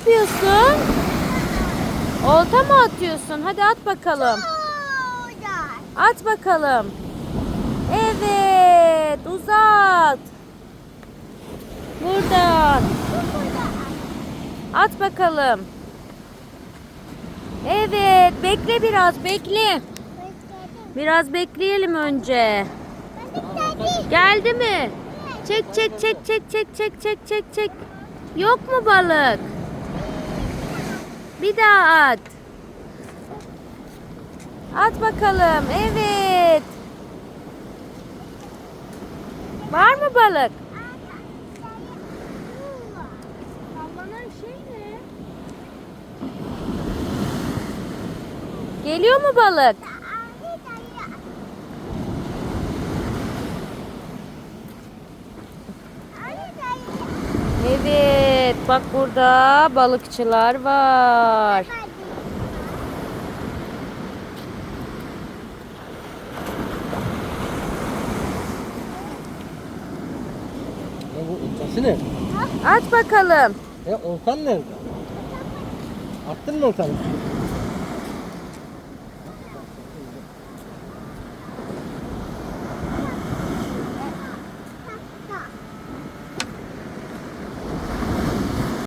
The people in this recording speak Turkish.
yapıyorsun? Olta mı atıyorsun? Hadi at bakalım. At bakalım. Evet, uzat. Buradan. At bakalım. Evet, bekle biraz, bekle. Biraz bekleyelim önce. Geldi mi? Çek çek çek çek çek çek çek çek çek. Yok mu balık? Bir daha at. At bakalım. Evet. Var mı balık? Şey? Geliyor mu balık? Evet. Bak burada balıkçılar var. Ya bu oltası ne? At bakalım. Ya oltan nerede? Attın mı oltanı?